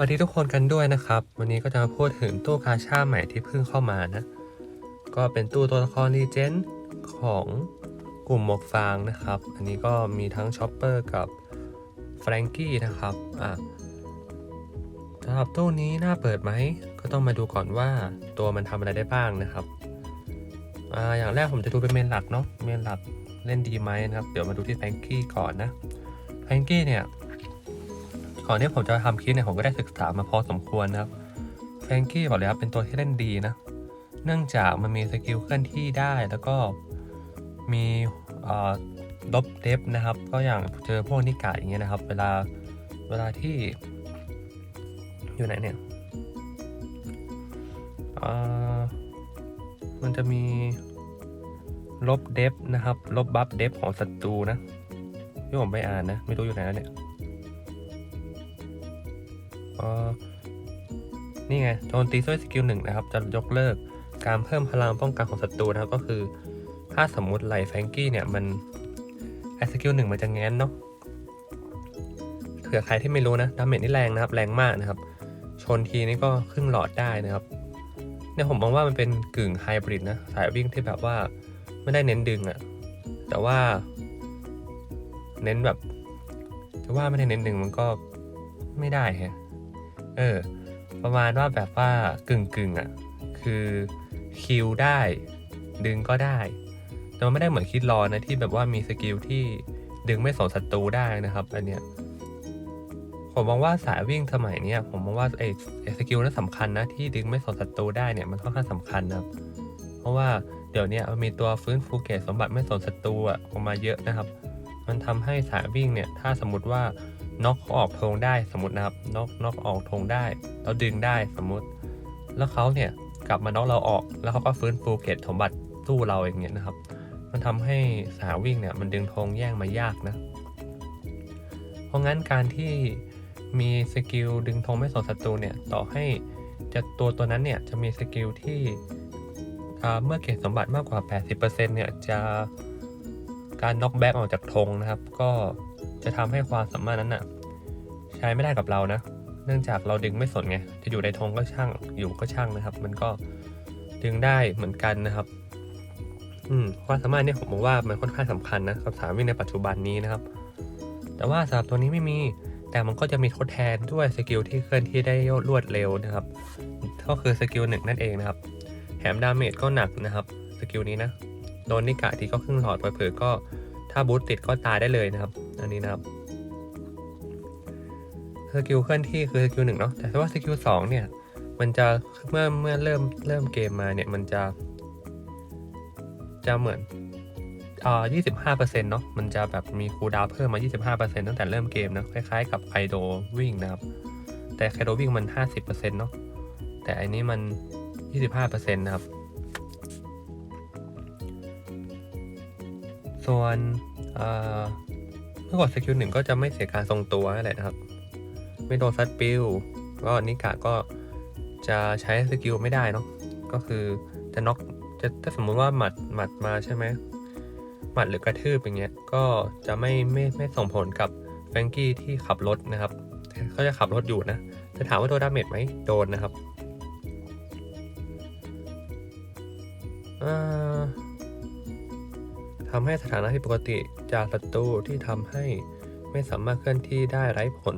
สวัสดีทุกคนกันด้วยนะครับ วันนี้ก็จะมาพูดถึงตู้กาชาใหม่ที่เพิ่งเข้ามานะ ก็เป็นตู้ตัวละครรีเจนของกลุ่มหมวกฟางนะครับ อันนี้ก็มีทั้งชอปเปอร์กับแฟรงกี้นะครับอะสำหรับตู้นี้น่าเปิดไหม ก็ต้องมาดูก่อนว่าตัวมันทำอะไรได้บ้างนะครับอ่าอย่างแรกผมจะดูเป็นเมนหลักเนาะเมนหลักเล่นดีไหมนะครับ เดี๋ยวมาดูที่แฟรงกี้ก่อนนะแฟรงกี้เนี่ย ก่อนที่ผมจะทำคลิปเนี่ยผมก็ได้ศึกษามาพอสมควรนะครับแฟรงกี้บอกเลยครับเป็นตัวที่เล่นดีนะ เนื่องจากมันมีสกิลเคลื่อนที่ได้แล้วก็มีลบเดฟนะครับ ก็อย่างเจอพวกนิกายอย่างเงี้ยนะครับ เวลาเวลาที่อยู่ไหนเนี่ยมันจะมีลบเดฟนะครับ ลบบัฟเดฟของศัตรูนะที่ผมไปอ่านนะ ไม่รู้อยู่ไหนแล้วเนี่ย ออนี่ไงโจมตีด้วยสกิลหนึ่งนะครับ จะยกเลิกการเพิ่มพลังป้องกันของศัตรูนะครับก็คือ ถ้าสมมุติไหลแฟงกี้เนี่ยมันไอสกิลหนึ่งมันจะแง้นเนาะเผื่อใครที่ไม่รู้นะดาเมจนี่แรงนะครับ แรงมากนะครับ ชนทีนี่ก็ครึ่งหลอดได้นะครับเนี่ยผมมองว่ามันเป็นกึ่งไฮบริดนะ สายวิ่งที่แบบว่าไม่ได้เน้นดึงอะแต่ว่า เน้นแบบจะว่าไม่ได้เน้นดึงมันก็ไม่ได้ฮะ เออ ประมาณว่าแบบว่ากึ่งกึ่งอะ คือคิวได้ ดึงก็ได้ แต่มันไม่ได้เหมือนคิดรอนะที่แบบว่ามีสกิลที่ดึงไม่สนศัตรูได้นะครับ อันเนี้ย ผมมองว่าสายวิ่งสมัยเนี้ยผมมองว่าไอ้ไอ้สกิลนั้นสำคัญนะที่ดึงไม่สนศัตรูได้เนี่ยมันค่อนข้างสำคัญนะครับ เพราะว่าเดี๋ยวนี้มันมีตัวฟื้นฟูเกตสมบัติไม่สนศัตรูอะออกมาเยอะนะครับ มันทำให้สายวิ่งเนี่ย ถ้าสมมติว่า น็อกออกธงได้สมมตินะครับน็อกน็อกออกธงได้ แล้วดึงได้สมมติ แล้วเขาเนี่ยกลับมาน็อกเราออก แล้วเขาก็ฟื้นฟูเกตสมบัติสู้เราอย่างเงี้ยนะครับ มันทำให้สาวิ่งเนี่ยมันดึงธงแย่งมายากนะ เพราะงั้นการที่มีสกิลดึงธงไม่สนศัตรูเนี่ยต่อให้จะตัวตัวนั้นเนี่ยจะมีสกิลที่เมื่อเกตสมบัติมากกว่า 80%เนี่ยจะการน็อกแบ็กออกจากธงนะครับ ก็ จะทำให้ความสามารถนั้นน่ะ ใช้ไม่ได้กับเรานะ เนื่องจากเราดึงไม่สนไง จะอยู่ในธงก็ช่าง อยู่ก็ช่างนะครับ มันก็ดึงได้เหมือนกันนะครับ อืม ความสามารถเนี่ยผมมองว่ามันค่อนข้างสำคัญนะกับสามวิ่งในปัจจุบันนี้นะครับ แต่ว่าสำหรับตัวนี้ไม่มี แต่มันก็จะมีทดแทนด้วยสกิลที่เคลื่อนที่ได้รวดเร็วนะครับ ก็คือสกิลหนึ่งนั่นเองนะครับ แถมดาเมจก็หนักนะครับ สกิลนี้นะ โดนนิกะที่ก็ครึ่งหลอดเผลอก็ถ้าบูตติดก็ตายได้เลยนะครับ อันนี้นะครับสกิลเคลื่อนที่คือสกิลหนึ่งเนาะแต่ว่าสกิลสองเนี่ย มันจะเมื่อเมื่อเริ่มเริ่มเกมมาเนี่ย มันจะ จะเหมือนอ่ายี่สิบห้าเปอร์เซ็นต์เนาะมันจะแบบมีคูลดาวเพิ่มมายี่สิบห้าเปอร์เซ็นต์ตั้งแต่เริ่มเกมนะคล้ายๆกับไคโดวิ่งนะครับ แต่ไคโดวิ่งมันห้าสิบเปอร์เซ็นต์เนาะแต่อันนี้มันยี่สิบห้าเปอร์เซ็นต์นะครับ ส่วนเอ่อ เมื่อกดสกิลหนึ่งก็จะไม่เสียการทรงตัวนั่นแหละนะครับ ไม่โดนซัดปิวก็นิกะก็จะใช้สกิลไม่ได้เนาะก็คือจะน็อกจะถ้าสมมุติว่าหมัดหมัดมาใช่ไหมหมัดหรือกระทืบอย่างเงี้ยก็จะไม่ไม่ไม่ส่งผลกับแฟรงกี้ที่ขับรถนะครับเขาจะขับรถอยู่นะจะถามว่าโดนดาเมจไหมโดนนะครับอ่า ทำให้สถานะที่ปกติจากศัตรูที่ทำให้ไม่สามารถเคลื่อนที่ได้ไร้ผล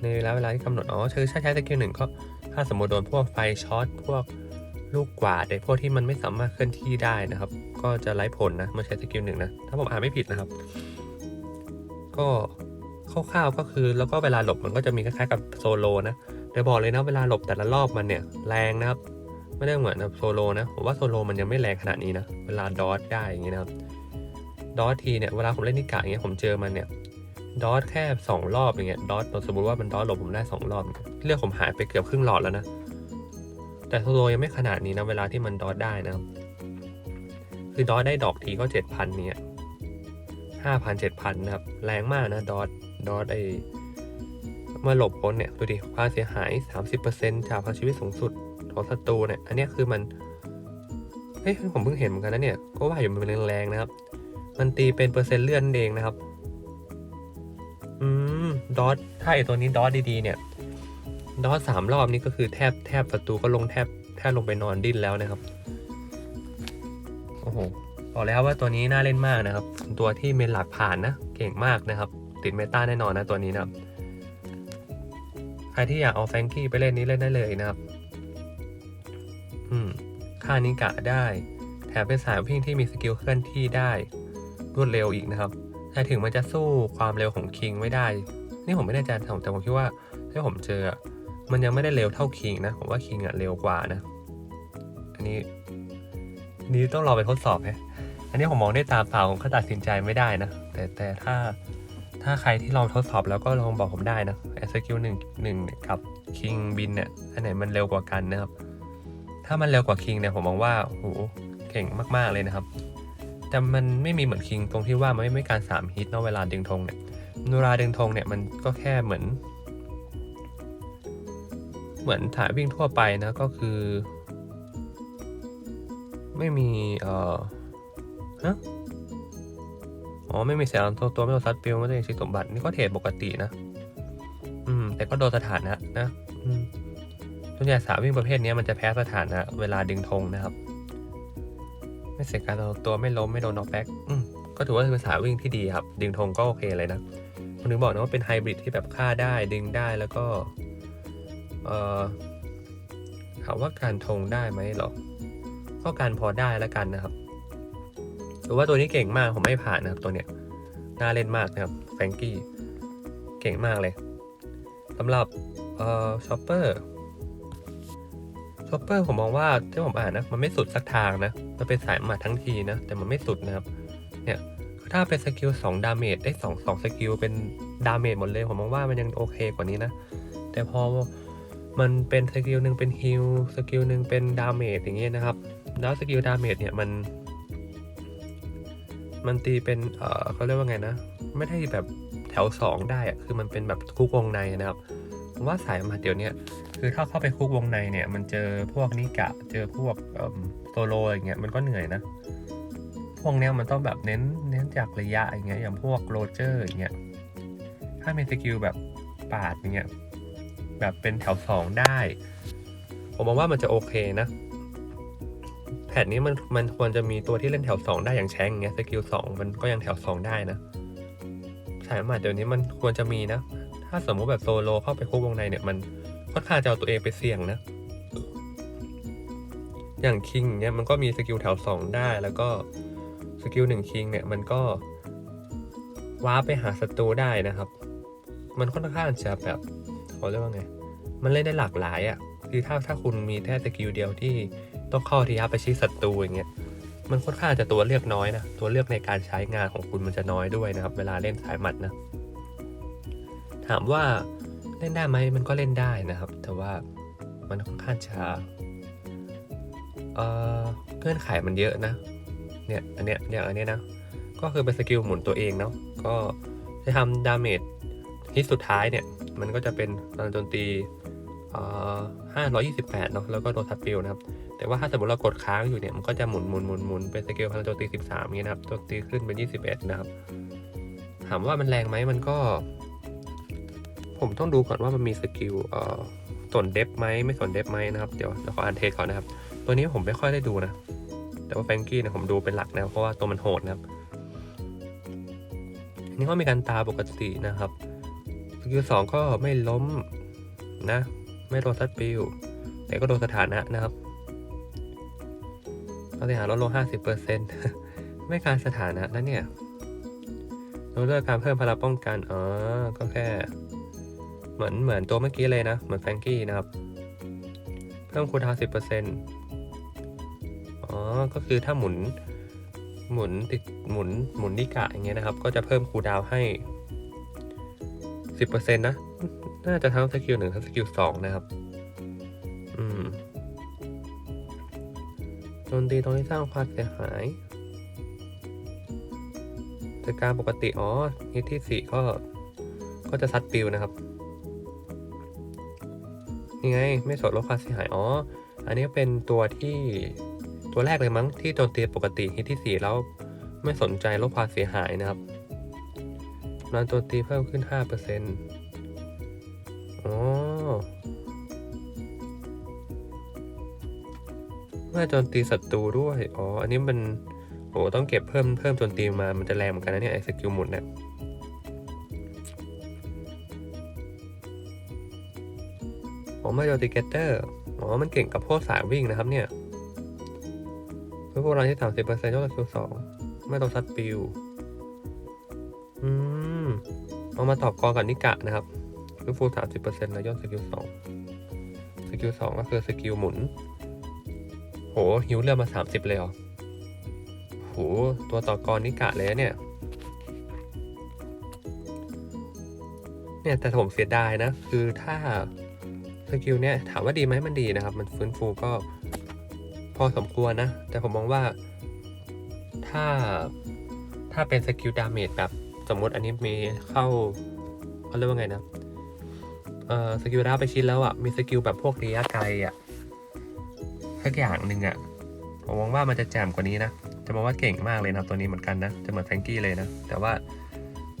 ในระยะเวลาที่กำหนดอ๋อคือถ้าใช้สกิลหนึ่งก็ถ้าสมมติโดนพวกไฟช็อตพวกลูกกวาดไอ้พวกที่มันไม่สามารถเคลื่อนที่ได้นะครับ ก็จะไร้ผลนะเมื่อใช้สกิลหนึ่งนะถ้าผมอ่านไม่ผิดนะครับ ก็คร่าวๆก็คือแล้วก็เวลาหลบมันก็จะมีคล้ายๆกับโซโลนะเดี๋ยวบอกเลยนะเวลาหลบแต่ละรอบมันเนี่ยแรงนะครับ ไม่ได้เหมือนแบบโซโลนะผมว่าโซโลมันยังไม่แรงขนาดนี้นะ เวลาดอทได้อย่างนี้นะครับดอททีเนี่ยเวลาผมเล่นนิกะอย่างเงี้ยผมเจอมันเนี่ยดอทแค่2รอบอย่างเงี้ยดอทสมมติว่ามันดอทหลบผมได้2รอบเลือดผมหายไปเกือบครึ่งหลอดแล้วนะแต่โซโลยังไม่ขนาดนี้นะเวลาที่มันดอทได้นะครับคือดอทได้ดอกทีก็7,000เนี่ยห้าพันเจ็ดพันนะครับแรงมากนะดอทดอทไอเมื่อหลบพ้นเนี่ยดูดิความเสียหาย 30%จากพลังชีวิตสูงสุด ของศัตรูเนี่ย อันนี้คือมัน เฮ้ยผมเพิ่งเห็นเหมือนกันนะเนี่ย ก็ว่าอยู่มันเป็นแรงๆนะครับ มันตีเป็นเปอร์เซ็นต์เลื่อนเองนะครับ อืม ดอทถ้าไอตัวนี้ดอทดีๆเนี่ย ดอสสามรอบนี้ก็คือแทบแทบศัตรูก็ลงแทบแทบลงไปนอนดิ้นแล้วนะครับ โอ้โหบอกแล้วว่าตัวนี้น่าเล่นมากนะครับ ตัวที่เมนหลักผ่านนะ เก่งมากนะครับ ติดเมตาแน่นอนนะตัวนี้นะครับใครที่อยากเอาแฟงกี้ไปเล่นนี้เล่นได้เลยนะครับ อืมค่านิกะได้ แถมเป็นสายวิ่งที่มีสกิลเคลื่อนที่ได้ รวดเร็วอีกนะครับ แต่ถึงมันจะสู้ความเร็วของคิงไม่ได้ นี่ผมไม่แน่ใจแต่ผมคิดว่าถ้าผมเจอ มันยังไม่ได้เร็วเท่าคิงนะ ผมว่าคิงอะเร็วกว่านะ อันนี้นี่ต้องรอไปทดสอบนะอันนี้ผมมองได้ตามเปล่าผมก็ตัดสินใจไม่ได้นะ แต่แต่ถ้าถ้าใครที่ลองทดสอบแล้วก็ลองบอกผมได้นะสกิลหนึ่งหนึ่งกับคิงบินเนี่ยอันไหนมันเร็วกว่ากันนะครับ ถ้ามันเร็วกว่าคิงเนี่ยผมมองว่าโหเก่งมากๆเลยนะครับ แต่มันไม่มีเหมือนคิงตรงที่ว่ามันไม่ไม่การสามฮิตเนาะเวลาดึงธงเนี่ยเวลาดึงธงเนี่ยมันก็แค่เหมือน เหมือนถ่ายวิ่งทั่วไปนะก็คือ ไม่มีเอ่อฮะอ๋อไม่มีเสียงตัวตัวไม่โดนซัดปิวไม่ต้ช็คสมบัตินี่ก็เทรดปกตินะ อืม แต่ก็โดนสถานะนะ อืม ส่วนใหญ่สาววิ่งประเภทนี้มันจะแพ้สถานะ เวลาดึงธงนะครับ ไม่เสียการตัวไม่ล้มไม่โดนน็อกแบ็กก็ถือว่าเป็นสายวิ่งที่ดีครับ ดึงธงก็โอเคเลยนะคนนึงบอกนะว่าเป็นไฮบริดที่แบบฆ่าได้ดึงได้แล้วก็เอ่อถามว่าการธงได้ไหมหรอก็การพอได้แล้วกันนะครับหรือว่าตัวนี้เก่งมากผมไม่ผ่านนะครับตัวเนี้ยน่าเล่นมากนะครับแฟงกี้เก่งมากเลยสำหรับเอ่อชอปเปอร์ ชอปเปอร์ผมมองว่าที่ผมอ่านนะมันไม่สุดสักทางนะ มันเป็นสายหมัดทั้งทีนะ แต่มันไม่สุดนะครับ เนี่ยถ้าเป็นสกิล2ดาเมจได้2 2สกิลเป็นดาเมจหมดเลย ผมมองว่ามันยังโอเคกว่านี้นะ แต่พอมันเป็นสกิลหนึ่งเป็นฮิลสกิลหนึ่งเป็นดาเมจอย่างเงี้ยนะครับ แล้วสกิลดาเมจเนี่ยมัน มันตีเป็น เออเขาเรียกว่าไงนะ ไม่ได้แบบแถว 2 ได้อะคือมันเป็นแบบคุกวงในนะครับ ผมว่าสายมาเดี๋ยวเนี้ยคือถ้าเข้าไปคุกวงในเนี่ย มันเจอพวกนิกะ เจอพวกโซโลอย่างเงี้ยมันก็เหนื่อยนะ พวกเนี้ยมันต้องแบบเน้นเน้นจากระยะอย่างเงี้ยอย่างพวกโรเจอร์อย่างเงี้ยถ้ามีสกิลแบบปาดอย่างเงี้ยแบบเป็นแถว2ได้ ผมมองว่ามันจะโอเคนะแผนนี้มันมันควรจะมีตัวที่เล่นแถว2ได้อย่างแชงเงี้ยสกิล2มันก็ยังแถว2ได้นะสายหมัดเดี๋ยวนี้มันควรจะมีนะาสมมติแบบโซโลเข้าไปคุกวงในเนี่ยมันค่อนข้างจะเอาตัวเองไปเสี่ยงนะ อย่างคิงเนี่ยมันก็มีสกิลแถว2ได้ แล้วก็สกิลหนึ่งคิงเนี่ยมันก็ว้าไปหาศัตรูได้นะครับ มันค่อนข้างจะแบบเขาเรียกว่าไง มันเล่นได้หลากหลายอะ่ะ คือถ้าถ้าคุณมีแค่สกิลเดียวที่ต้องเข้าทียับไปชี้ศัตรูอย่างเงี้ย มันค่อนข้างจะตัวเลือกน้อยนะ ตัวเลือกในการใช้งานของคุณมันจะน้อยด้วยนะครับ เวลาเล่นสายหมัดนะ ถามว่าเล่นได้ไหมมันก็เล่นได้นะครับ แต่ว่ามันค่อนข้างจะเอ่อเงื่อนไขมันเยอะนะ เนี่ยอันเนี้ยอย่างอันเนี้ยนะ ก็คือเป็นสกิลหมุนตัวเองเนาะ ก็จะทำดาเมจฮิตสุดท้ายเนี่ย มันก็จะเป็นพลังโจมตีเอ่อ528เนาะ แล้วก็โดนทัดปิวนะครับ แต่ว่าถ้าสมมติเรากดค้างอยู่เนี่ย มันก็จะหมุนหมุนหมุนหมุนเป็นสกิลพลังโจมตี13อย่างเงี้ยนะครับ โจมตีขึ้นเป็น21นะครับ ถามว่ามันแรงไหมมันก็ ผมต้องดูก่อนว่ามันมีสกิลเอ่อส่วนเดฟไหมไม่ส่วนเดฟไหมนะครับเดี๋ยวเดี๋ยวขออ่านเทสก่อนนะครับ ตัวนี้ผมไม่ค่อยได้ดูนะ แต่ว่าแฟงกี้เนี่ยผมดูเป็นหลักนะเพราะว่าตัวมันโหดนะครับนนี้ก็มีการตาปกตินะครับสกิลสองก็ไม่ล้มนะ ไม่โดนซัดปิวแต่ก็โดนสถานะนะครับเราจะหาลดลง 50%ไม่การสถานะนะเนี่ยเราเลือกการเพิ่มพลังป้องกันอ๋อก็แค่ เหมือนเหมือนตัวเมื่อกี้เลยนะ เหมือนแฟงกี้นะครับ เพิ่มคูลดาวน์10%อ๋อ ก็คือถ้าหมุนหมุนติดหมุนหมุนนิกะอย่างเงี้ยนะครับ ก็จะเพิ่มคูดาวน์ให้10%นะ น่าจะทั้งสกิลหนึ่งทั้งสกิลสองนะครับ อืมโจมตีตรงที่สร้างความเสียหายจากการปกติ อ๋อฮิตที่สี่ก็ ก็จะซัดปิวนะครับ นี่ไง ไม่สดลดความเสียหาย อ๋อ อันนี้เป็นตัวที่ตัวแรกเลยมั้งที่โจมตีปกติฮิตที่ 4 แล้วไม่สนใจลดความเสียหายนะครับนอนโจมตีเพิ่มขึ้น 5%อ๋อเมื่อโจนตีศัตรูด้วย อ๋อ อันนี้มันโอ้ต้องเก็บเพิ่มเพิ่มโจนตีมา มันจะแรงเหมือนกันนะเนี่ยไอ้สกิลหมุนเนี่ย อ๋อมื่โจตีเกตเตอร์อ๋อมันเก่งกับพวกสายวิ่งนะครับเนี่ยเพื่อพวกเราที่สามสิบเปอร์เซ็นต์ยกสกิลสองไม่ต้องซัดปิวอืมเอามาต่อกรกับนิกะนะครับคือฟูสามสิบเปอร์เซ็นต์แล้วย่นสกิลสองสกิลสองก็คือสกิลหมุน โหฮิวเลือมาสามสิบเลยเหรอโหตัวต่อกรนิกะเลยนะเนี่ย เนี่ยแต่ผมเสียดายนะ คือถ้า สกิลเนี่ยถามว่าดีไหมมันดีนะครับ มันฟื้นฟูก็พอสมควรนะ แต่ผมมองว่าถ้าถ้าเป็นสกิลดาเมจแบบสมมติอันนี้มีเข้าเขาเรียกว่าไงนะเอ่อสกิลดาไปชิ้นแล้วอะมีสกิลแบบพวกระยะไกลอะสักอย่างหนึ่งอะผมมองว่ามันจะแจ่มกว่านี้นะจะมองว่าเก่งมากเลยนะตัวนี้เหมือนกันนะจะเหมือนแฟงกี้เลยนะแต่ว่า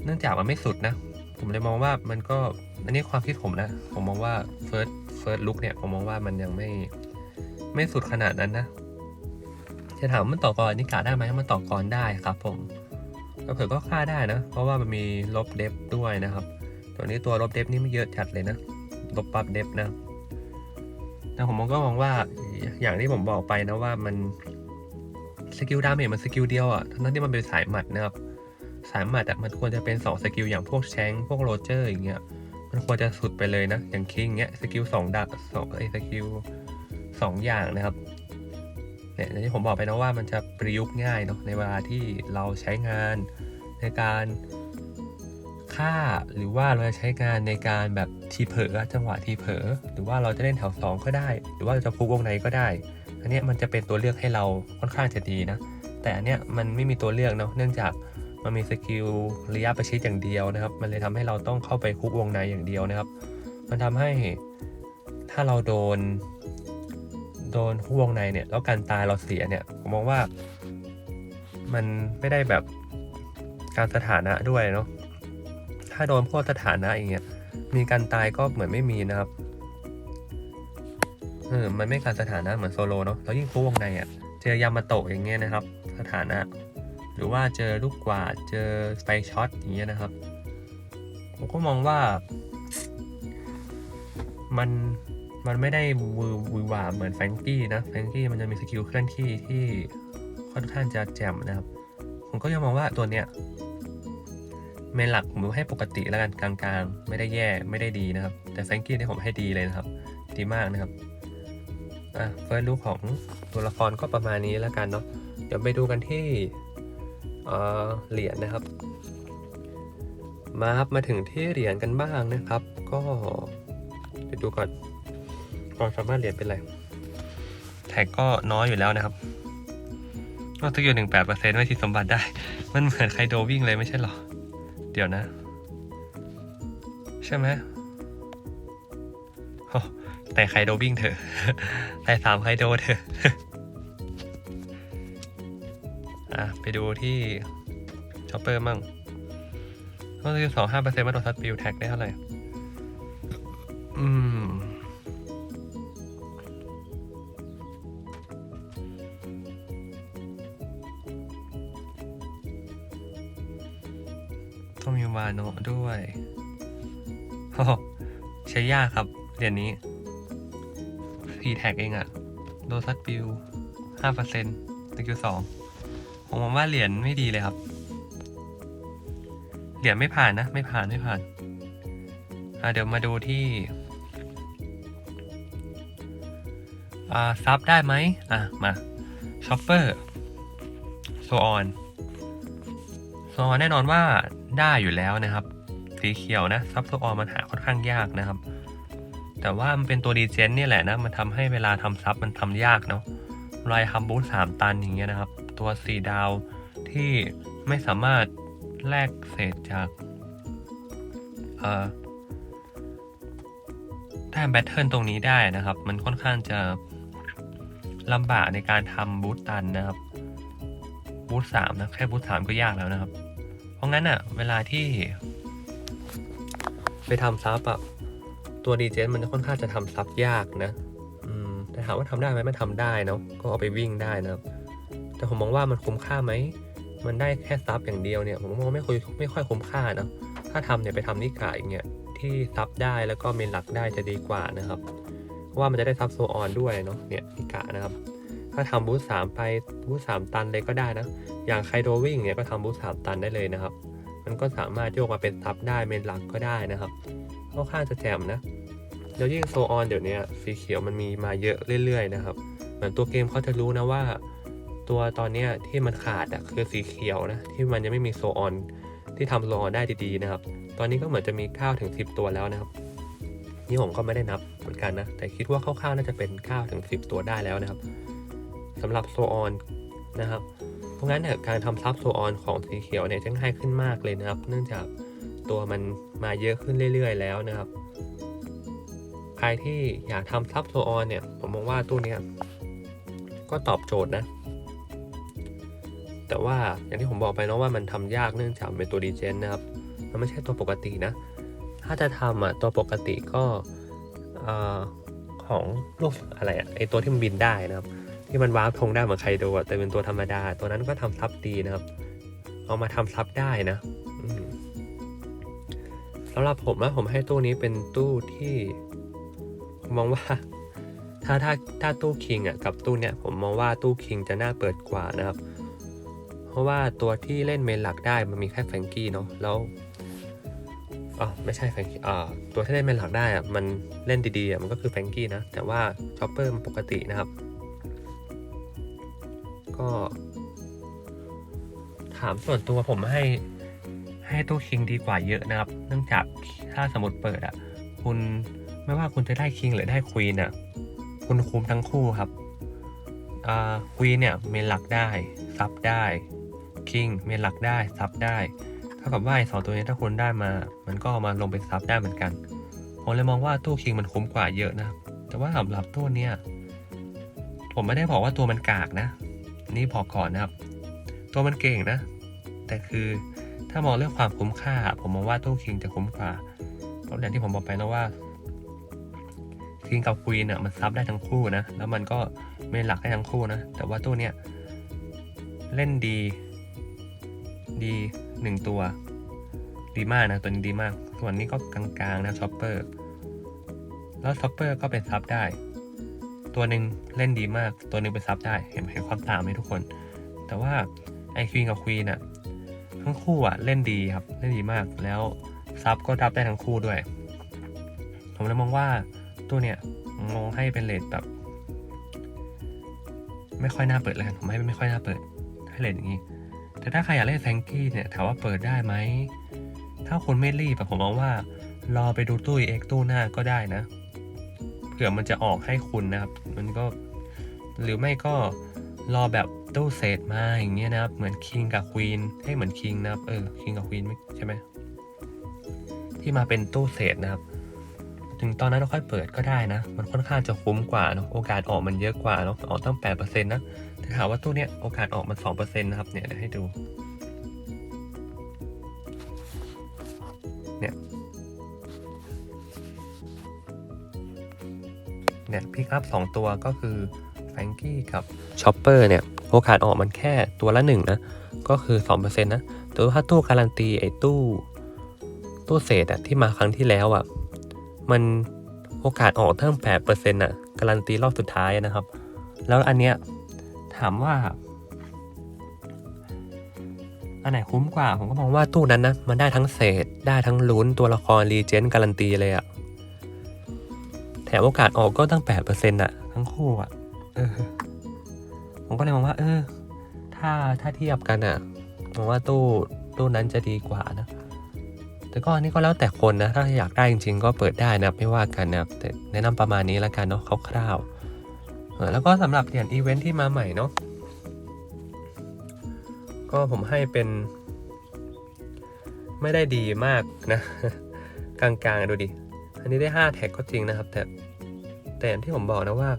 เนื่องจากมันไม่สุดนะ ผมเลยมองว่ามันก็ อันนี้ความคิดผมนะ ผมมองว่า first first look เนี่ย ผมมองว่ามันยังไม่ไม่สุดขนาดนั้นนะ จะถามมันต่อกรนิกาได้ไหมมันต่อกรได้ครับผมก็เผื่อก็ฆ่าได้นะ เพราะว่ามันมีลบเดฟด้วยนะครับ ตัวนี้ตัวลบเดฟนี่ไม่เยอะจัดเลยนะ ลบปั๊บเดฟนะแต่ผมมองก็มองว่าอย่างที่ผมบอกไปนะว่ามันสกิลดาเมจมันสกิลเดียวอะทั้งที่มันเป็นสายหมัดนะครับ สายหมัดอะมันควรจะเป็น2สกิลอย่างพวกแชงพวกโรเจอร์อย่างเงี้ย มันควรจะสุดไปเลยนะ อย่างคิงเงี้ยสกิลสองดาสองไอสกิลสองอย่างนะครับเนี่ยอย่างที่ผมบอกไปนะว่ามันจะประยุกต์ง่ายเนาะในเวลาที่เราใช้งานในการฆ่าหรือว่าเราจะใช้งานในการแบบทีเผลอจังหวะทีเผลอหรือว่าเราจะเล่นแถวสองก็ได้ หรือว่าเราจะฟุกวงในก็ได้ อันเนี้ยมันจะเป็นตัวเลือกให้เราค่อนข้างจะดีนะ แต่อันเนี้ยมันไม่มีตัวเลือกเนาะเนื่องจาก มันมีสกิลระยะประชิดอย่างเดียวนะครับ มันเลยทำให้เราต้องเข้าไปคุกวงในอย่างเดียวนะครับ มันทำให้ถ้าเราโดน โดนคุกวงในเนี่ยแล้วการตายเราเสียเนี่ยผมมองว่า มันไม่ได้แบบการสถานะด้วยเนาะถ้าโดนพวกสถานะอย่างเงี้ยมีการตายก็เหมือนไม่มีนะครับเออมันไม่การสถานะเหมือนโซโลเนาะแล้วยิ่งคุกวงในอะเจอยามาโตะอย่างเงี้ยนะครับ สถานะ หรือว่าเจอลูกกวาดเจอไฟช็อตอย่างเงี้ยนะครับ ผมก็มองว่ามันมันไม่ได้วือวือหวาเหมือนแฟงกี้นะแฟงกี้มันจะมีสกิลเคลื่อนที่ที่ค่อนข้างจะแจ่มนะครับ ผมก็ยังมองว่าตัวเนี้ยเมนหลักผมให้ปกติแล้วกันกลางๆ ไม่ได้แย่ไม่ได้ดีนะครับ แต่แฟงกี้เนี่ยผมให้ดีเลยนะครับ ดีมากนะครับอะเฟิร์สลูกของตัวละครก็ประมาณนี้แล้วกันเนาะเดี๋ยวไปดูกันที่ เหรียญนะครับ มาครับมาถึงที่เหรียญกันบ้างนะครับ ก็ไปดูก่อนความสามารถเหรียญเป็นไรแท็กก็น้อยอยู่แล้วนะครับก็สกิลหนึ่งแปดเปอร์เซ็นต์ไม่ทิ้สมบัติได้ มันเหมือนไคโดวิ่งเลยไม่ใช่หรอ เดี๋ยวนะ ใช่ไหมแต่ไคโดวิ่งเถอะแต่สามไคโดเถอะ อะไปดูที่ช็อปเปอร์มั่งก็สกิลสองห้าเปอร์เซ็นต์มาโดนซัดปิวแท็กได้เท่าไหร่ อืม ต้องมีวาโนด้วยโอ้โหใช้ยากครับ เหรียญนี้พีแท็กเองอะโดซัดปิวห้าเปอร์เซ็นต์สกิลสอง ผมมองว่าเหรียญไม่ดีเลยครับ เหรียญไม่ผ่านนะ ไม่ผ่านไม่ผ่านเดี๋ยวมาดูที่ซับได้ไหมอะ มาช็อปเปอร์โซออนโซออนแน่นอนว่าได้อยู่แล้วนะครับ สีเขียวนะซับโซออนมันหาค่อนข้างยากนะครับ แต่ว่ามันเป็นตัวดีเจนนี่แหละนะ มันทำให้เวลาทำซับมันทำยากเนาะรายฮัมบูทสามตันอย่างเงี้ยนะครับ ตัวสี่ดาว ที่ไม่สามารถแลกเศษจากเอ่อแต้มแบทเทิลตรงนี้ได้นะครับ มันค่อนข้างจะลำบากในการทำบูทตันนะครับบูทสามนะแค่บูทสามก็ยากแล้วนะครับ เพราะงั้นอะเวลาที่ ไปทำซับอะตัวดีเจนมันค่อนข้างจะทำซับยากนะ อืมแต่ถามว่าทำได้ไหมมันทำได้เนาะก็เอาไปวิ่งได้นะครับ แต่ผมมองว่ามันคุ้มค่าไหม มันได้แค่ซับอย่างเดียวเนี่ยผมมองว่าไม่ค่อยไม่ค่อยคุ้มค่านะถ้าทำเนี่ยไปทำนิกายอย่างเงี้ยที่ซับได้แล้วก็เมนหลักได้จะดีกว่านะครับ เพราะว่ามันจะได้ซับโซออนด้วยเนาะเนี่ยนิกะนะครับ ถ้าทำบูธสามไปบูธสามตันเลยก็ได้นะ อย่างไคโดวิ่งเนี่ยก็ทำบูธสามตันได้เลยนะครับ มันก็สามารถโยกมาเป็นซับได้เมนหลักก็ได้นะครับค่อนข้างจะแจ่มนะแล้วยิ่งโซออนเดี๋ยวนี้สีเขียวมันมีมาเยอะเรื่อยๆนะครับ เหมือนตัวเกมเขาจะรู้นะว่า ตัวตอนนี้ที่มันขาดอะคือสีเขียวนะที่มันยังไม่มีโซออนที่ทำโซออนได้ดีๆนะครับ ตอนนี้ก็เหมือนจะมี9ถึง 10 ตัวแล้วนะครับนี่ผมก็ไม่ได้นับเหมือนกันนะ แต่คิดว่าคร่าวๆน่าจะเป็น9ถึง10 ตัวได้แล้วนะครับสำหรับโซออนนะครับ เพราะงั้นเนี่ยการทำซับโซออนของสีเขียวเนี่ยจะง่ายขึ้นมากเลยนะครับ เนื่องจากตัวมันมาเยอะขึ้นเรื่อย ๆ แล้วนะครับ ใครที่อยากทำซับโซออนเนี่ยผมมองว่าตู้เนี้ยก็ตอบโจทย์นะ แต่ว่าอย่างที่ผมบอกไปเนาะว่ามันทำยากเนื่องจากเป็นตัวดีเจนนะครับ มันไม่ใช่ตัวปกตินะ ถ้าจะทำอะตัวปกติก็อของลูกอะไรอะไอตัวที่มันบินได้นะครับ ที่มันวาร์ปธงได้เหมือนไคโดอะแต่เป็นตัวธรรมดา ตัวนั้นก็ทำซับดีนะครับ เอามาทำซับได้นะสำหรับผมนะผมให้ตู้นี้เป็นตู้ที่มองว่าถ้าถ้าถ้าตู้คิงอะกับตู้เนี้ยผมมองว่าตู้คิงจะน่าเปิดกว่านะครับ ราะว่าตัวที่เล่นเมนหลักได้มันมีแค่แฟงกี้เนาะแล้วอ๋อไม่ใช่แฟงกี้อ่าตัวที่เล่นเมนหลักได้อะมันเล่นดีๆอะมันก็คือแฟงกี้นะ แต่ว่าชอปเปอร์มันปกตินะครับ ก็ ถามส่วนตัวผมให้ให้ตู้คิงดีกว่าเยอะนะครับ เนื่องจากถ้าสมมติเปิดอะคุณไม่ว่าคุณจะได้คิงหรือได้ควีนอะคุณคุมทั้งคู่ครับอ่าควีนเนี่ยเมนหลักได้ซับได้ คิงเมนหลักได้ซับได้เท่ากับว่าไอ้สองตัวนี้ถ้าคุณได้มา มันก็เอามาลงเป็นซับได้เหมือนกันผมเลยมองว่าตู้คิงมันคุ้มกว่าเยอะนะ แต่ว่าสำหรับตู้เนี้ยผมไม่ได้บอกว่าตัวมันกากนะ นี่พอกก่อนนะครับ ตัวมันเก่งนะ แต่คือถ้ามองเรื่องความคุ้มค่า ผมมองว่าตู้คิงจะคุ้มกว่าเพราะอย่างที่ผมบอกไปนะว่าคิงกับควีนอะมันซับได้ทั้งคู่นะ แล้วมันก็เมนหลักได้ทั้งคู่นะ แต่ว่าตู้เนี้ยเล่นดี ดีหนึ่งตัว ดีมากนะ ตัวนี้ดีมาก ส่วนนี้ก็กลางๆนะช็อปเปอร์ แล้วช็อปเปอร์ก็เป็นซับได้ ตัวหนึ่งเล่นดีมาก ตัวหนึ่งเป็นซับได้ เห็นเห็นความต่างไหมทุกคน แต่ว่าไอควีนกับควีนอะทั้งคู่อะเล่นดีครับ เล่นดีมาก แล้วซับก็รับได้ทั้งคู่ด้วย ผมเลยมองว่าตัวเนี้ยมองให้เป็นเลทแบบ ไม่ค่อยน่าเปิดเลยผมให้ไม่ค่อยน่าเปิดให้เลทอย่างนี้ แต่ถ้าใครอยากเล่นแฟงกี้เนี่ยถามว่าเปิดได้ไหม ถ้าคุณไม่รีบอะผมมองว่า รอไปดูตู้เอ็กตู้หน้าก็ได้นะ เผื่อมันจะออกให้คุณนะครับ มันก็หรือไม่ก็รอแบบตู้เศษมาอย่างเงี้ยนะครับ เหมือนคิงกับควีนให้เหมือนคิงนะครับ เออคิงกับควีนใช่ไหมที่มาเป็นตู้เศษนะครับ ถึงตอนนั้นเราค่อยเปิดก็ได้นะ มันค่อนข้างจะคุ้มกว่าเนาะโอกาสออกมันเยอะกว่าเนาะออกตั้ง8%นะ แต่ถามว่าตู้เนี้ยโอกาสออกมัน2%นต์นะครับ เนี่ยให้ดู เนี่ย เนี่ยพิกอัพสองตัวก็คือแฟรงกี้กับชอปเปอร์เนี่ย โอกาสออกมันแค่ตัวละหนึ่งนะ ก็คือ2%นต์นะแต่ว่าถ้าตู้การันตีไอ้ตู้ ตู้เศษอะที่มาครั้งที่แล้วอะมันโอกาสออกตั้ง8%อะการันตีรอบสุดท้ายนะครับ แล้วอันเนี้ย ถามว่า อันไหนคุ้มกว่า ผมก็มองว่าตู้นั้นนะ มันได้ทั้งเศษ ได้ทั้งลุ้นตัวละครรีเจนการันตีเลยอะแถมโอกาสออกก็ตั้ง8%อะทั้งคู่อะเออ ผมก็เลยมองว่า เออ ถ้าถ้าเทียบกันอะมองว่าตู้ตู้นั้นจะดีกว่านะแต่ก็อันนี้ก็แล้วแต่คนนะ ถ้าอยากได้จริง ๆ ก็เปิดได้นับไม่ว่ากันนับแต่แนะนำประมาณนี้แล้วกันเนาะคร่าวๆ แล้วก็สำหรับเหรียญอีเวนท์ที่มาใหม่เนาะก็ผมให้เป็น ไม่ได้ดีมากนะ กลางๆ ดูดิ อันนี้ได้ 5 แท็กก็จริงนะครับ แต่แต่ที่ผมบอกนะว่า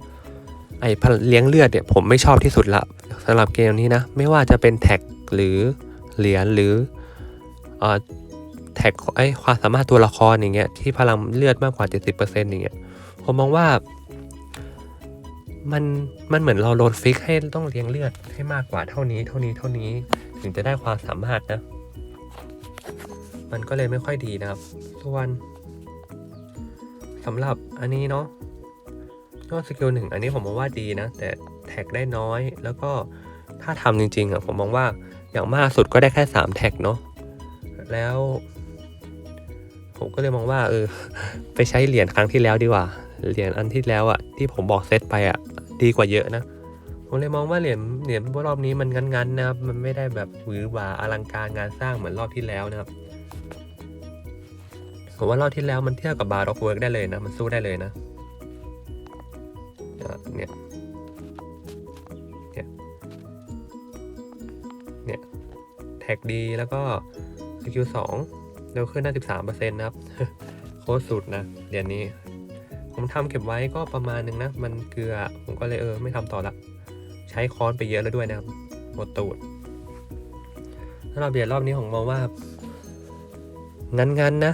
ไอ้พลังเลี้ยงเลือดเนี่ยผมไม่ชอบที่สุดละสำหรับเกมนี้นะ ไม่ว่าจะเป็นแท็กหรือเหรียญหรือเอ่อแท็กไอ้ความสามารถตัวละครอย่างเงี้ยที่พลังเลือดมากกว่า 70%อย่างเงี้ยผมมองว่า มันมันเหมือนเราโดนฟิกให้ต้องเลี้ยงเลือดให้มากกว่าเท่านี้เท่านี้เท่านี้ถึงจะได้ความสามารถนะ มันก็เลยไม่ค่อยดีนะครับ ส่วนสำหรับอันนี้เนาะยอดสกิลหนึ่งอันนี้ผมมองว่าดีนะ แต่แท็กได้น้อย แล้วก็ถ้าทำจริงๆอะผมมองว่าอย่างมากสุดก็ได้แค่ 3 แท็กเนาะแล้ว ผมก็เลยมองว่าเออไปใช้เหรียญครั้งที่แล้วดีกว่า เหรียญอันที่แล้วอะที่ผมบอกเซตไปอะดีกว่าเยอะนะ ผมเลยมองว่าเหรียญเหรียญรอบนี้มันงันๆนะครับ มันไม่ได้แบบหวือหวาอลังการงานสร้างเหมือนรอบที่แล้วนะครับผมว่ารอบที่แล้วมันเทียบกับบาร์ด็อกเวิร์กได้เลยนะ มันสู้ได้เลยนะเนี่ยเนี่ยเนี่ยแท็กดีแล้วก็สกิลสองเร็วขึ้นได้สิบสามเปอร์เซ็นต์นะครับ โคตรสุดนะเหรียญนี้ ผมทำเก็บไว้ก็ประมาณนึงนะ มันเกลือผมก็เลยเออไม่ทำต่อละ ใช้ค้อนไปเยอะแล้วด้วยนะครับหมดตูดสำหรับเหรียญรอบนี้ผมมองว่า งั้นๆนะ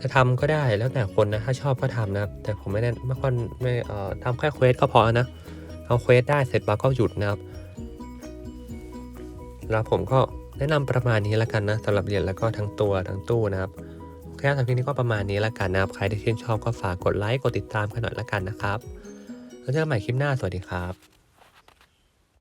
จะทำก็ได้แล้วแต่คนนะ ถ้าชอบก็ทำนะครับ แต่ผมไม่ได้ไม่ค่อยไม่เอ่อทำแค่เควสก็พอนะเอาเควสได้เสร็จมาก็หยุดนะครับ แล้วผมก็แนะนำประมาณนี้แล้วกันนะสำหรับเหรียญแล้วก็ทั้งตัวทั้งตู้นะครับ เคสำหรับคลิปนี้ก็ประมาณนี้แล้วกันนะครับใครที่ชื่นชอบก็ฝากกดไลค์กดติดตามกันหน่อยละกันนะครับแล้วเจอกันใหม่คลิปหน้าสวัสดีครับ